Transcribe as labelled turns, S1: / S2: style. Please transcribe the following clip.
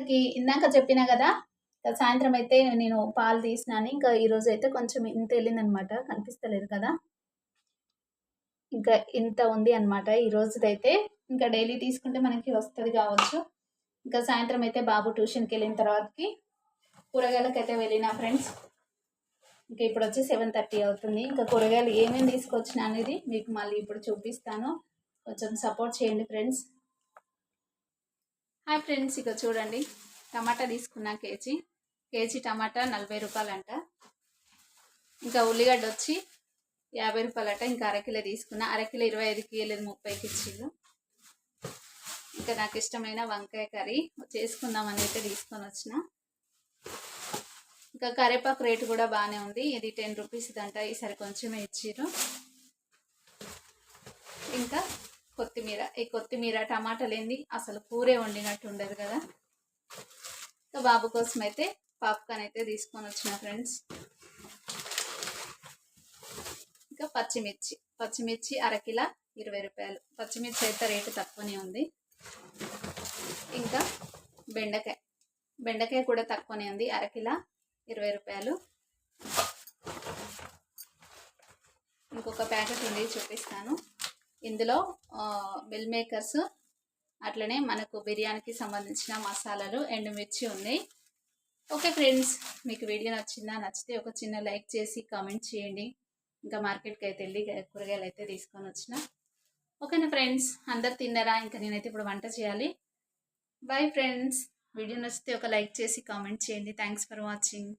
S1: పిల్లలకి ఇందాక చెప్పినా కదా సాయంత్రం అయితే నేను పాలు తీసినాను. ఇంకా ఈరోజు అయితే కొంచెం ఇంత వెళ్ళిందనమాట కనిపిస్తలేదు కదా. ఇంకా ఇంత ఉంది అనమాట ఈరోజుదైతే ఇంకా డైలీ తీసుకుంటే మనకి వస్తుంది కావచ్చు. ఇంకా సాయంత్రం అయితే బాబు ట్యూషన్కి వెళ్ళిన తర్వాతకి కూరగాయలకైతే వెళ్ళిన ఫ్రెండ్స్. ఇంకా ఇప్పుడు వచ్చి సెవెన్ థర్టీ అవుతుంది. ఇంకా కూరగాయలు ఏమేమి తీసుకొచ్చిన అనేది మీకు మళ్ళీ ఇప్పుడు చూపిస్తాను. కొంచెం సపోర్ట్ చేయండి ఫ్రెండ్స్. హాయ్ ఫ్రెండ్స్ ఇక చూడండి. టమాటా తీసుకున్నా కేజీ. కేజీ టమాటా నలభై రూపాయలంట. ఇంకా ఉల్లిగడ్డ వచ్చి యాభై రూపాయలట. ఇంకా అరకిలో తీసుకున్నా. అరకిలో ఇరవై ఐదుకి లేదు ముప్పైకి ఇచ్చిండు. ఇంకా నాకు ఇష్టమైన వంకాయ కర్రీ చేసుకుందామని అయితే తీసుకొని వచ్చిన. ఇంకా కరేపాకు రేటు కూడా బాగానే ఉంది. ఇది టెన్ రూపీస్ అంట ఈసారి కొంచెమే ఇచ్చిర్రు ఇంకా కొత్తిమీర ఈ కొత్తిమీర టమాటాలు ఏంది అసలు కూరే వండినట్టు ఉండదు కదా. ఇంకా బాబు కోసం అయితే పాప్కార్న్ అయితే తీసుకొని వచ్చిన ఫ్రెండ్స్. ఇంకా పచ్చిమిర్చి పచ్చిమిర్చి అరకిల ఇరవై రూపాయలు. పచ్చిమిర్చి అయితే రేటు తక్కువనే ఉంది. ఇంకా బెండకాయ బెండకాయ కూడా తక్కువనే ఉంది అరకిల ఇరవై రూపాయలు. ఇంకొక ప్యాకెట్ ఉంది చూపిస్తాను. ఇందులో బిల్ మేకర్స్ అట్లనే మనకు బిర్యానీకి సంబంధించిన మసాలాలు ఎండుమిర్చి ఉన్నాయి ఓకే ఫ్రెండ్స్ మీకు వీడియో నచ్చిందా నచ్చితే ఒక చిన్న లైక్ చేసి కామెంట్ చేయండి. ఇంకా మార్కెట్కి అయితే వెళ్ళి కూరగాయలు అయితే తీసుకొని వచ్చిన. ఓకేనా ఫ్రెండ్స్ అందరు తిన్నారా? ఇంకా నేనైతే ఇప్పుడు వంట చేయాలి. బాయ్ ఫ్రెండ్స్ వీడియో నచ్చితే ఒక లైక్ చేసి కామెంట్ చేయండి. Thanks for watching